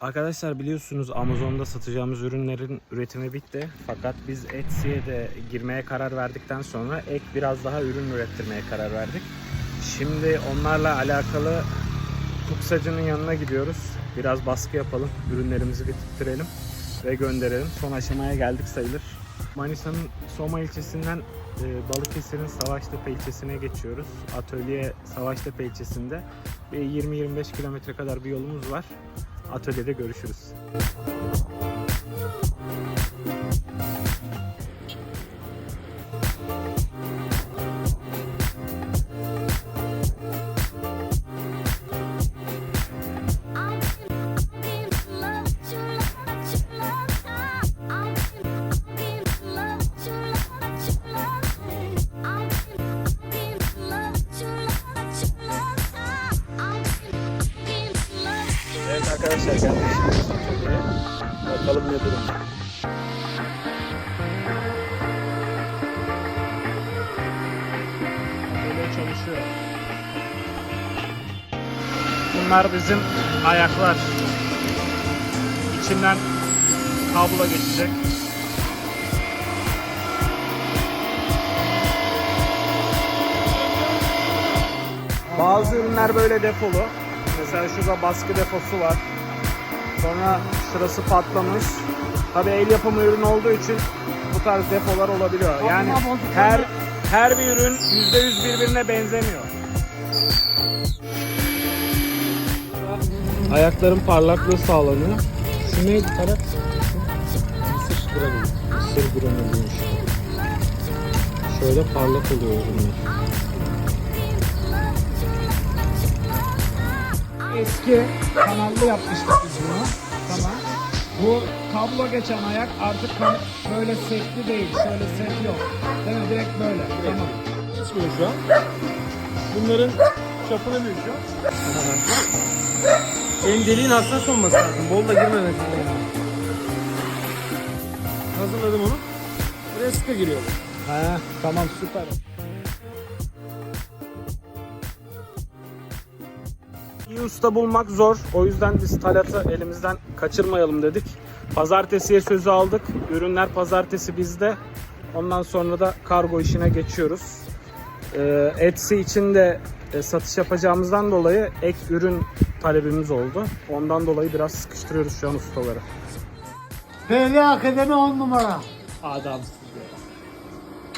Arkadaşlar biliyorsunuz Amazon'da satacağımız ürünlerin üretimi bitti. Fakat biz Etsy'ye de girmeye karar verdikten sonra ek biraz daha ürün ürettirmeye karar verdik. Şimdi onlarla alakalı tuksacının yanına gidiyoruz. Biraz baskı yapalım, ürünlerimizi bitirtelim ve gönderelim. Son aşamaya geldik sayılır. Manisa'nın Soma ilçesinden e, Balıkesir'in Savaştepe ilçesine geçiyoruz. Atölye Savaştepe ilçesinde ve 20-25 kilometre kadar bir yolumuz var. Atölyede görüşürüz. Arkadaşlar atölyeye. Bakalım ne durumda. Atölye çalışıyor. Bunlar bizim ayaklar. İçinden kablo geçecek. Bazı ürünler böyle defolu. Mesela şurada baskı defosu var. Sonra şurası patlamış. Tabii el yapımı ürün olduğu için bu tarz depolar olabiliyor. Yani her her bir ürün %100 birbirine benzemiyor. Ayakların parlaklığı sağlanıyor. Şu ne Ferhat? Mısır granülü. Mısır granülüymüş. Şöyle parlak oluyor ürünler. Eski kanallı yapmıştık biz bunu. Tamam. Bu kablo geçen ayak artık kan- böyle setli değil. Şöyle set yok. Değil mi? Direkt böyle. Tamam. Geçmiyor şu an. Bunların çapını büyük şu an. Benim deliğin hassas olması lazım. Bol da girmemesi lazım. Hazırladım onu. Buraya sıkı giriyor. Ha, tamam süper. İyi usta bulmak zor. O yüzden biz Talat'ı elimizden kaçırmayalım dedik. Pazartesiye sözü aldık. Ürünler pazartesi bizde. Ondan sonra da kargo işine geçiyoruz. Ee, Etsy için de e, satış yapacağımızdan dolayı ek ürün talebimiz oldu. Ondan dolayı biraz sıkıştırıyoruz şu an ustaları. PV Akademi 10 numara. Adamsın.